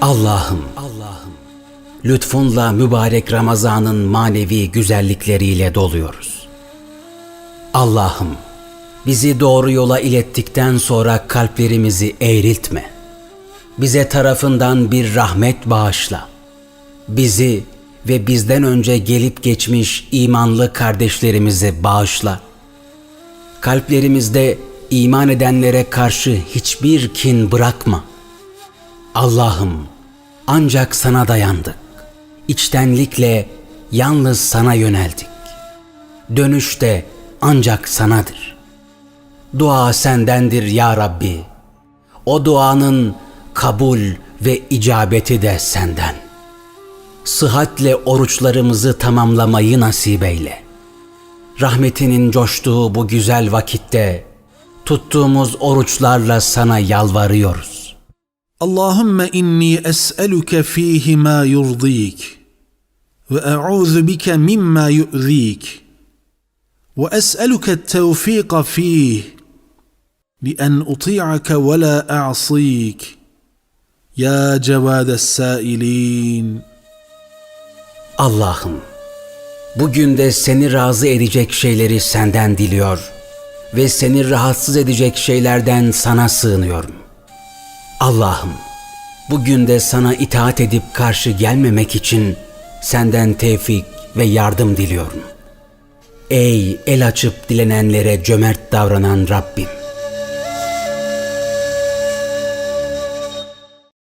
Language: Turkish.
Allah'ım, Allah'ım, lütfunla mübarek Ramazan'ın manevi güzellikleriyle doluyoruz. Allah'ım, bizi doğru yola ilettikten sonra kalplerimizi eğriltme. Bize tarafından bir rahmet bağışla. Bizi ve bizden önce gelip geçmiş imanlı kardeşlerimizi bağışla. Kalplerimizde iman edenlere karşı hiçbir kin bırakma. Allah'ım ancak sana dayandık. İçtenlikle yalnız sana yöneldik. Dönüş de ancak sanadır. Dua sendendir ya Rabbi. O duanın kabul ve icabeti de senden. Sıhhatle oruçlarımızı tamamlamayı nasip eyle. Rahmetinin coştuğu bu güzel vakitte tuttuğumuz oruçlarla sana yalvarıyoruz. اللهم اني اسالك فيه ما يرضيك واعوذ بك مما يؤذيك واسالك التوفيق فيه لان اطيعك ولا اعصيك يا جواد السائلين Allah'ım, bugün de seni razı edecek şeyleri senden diliyor ve seni rahatsız edecek şeylerden sana sığınıyorum. Allah'ım, bugün de sana itaat edip karşı gelmemek için senden tevfik ve yardım diliyorum. Ey el açıp dilenenlere cömert davranan Rabbim!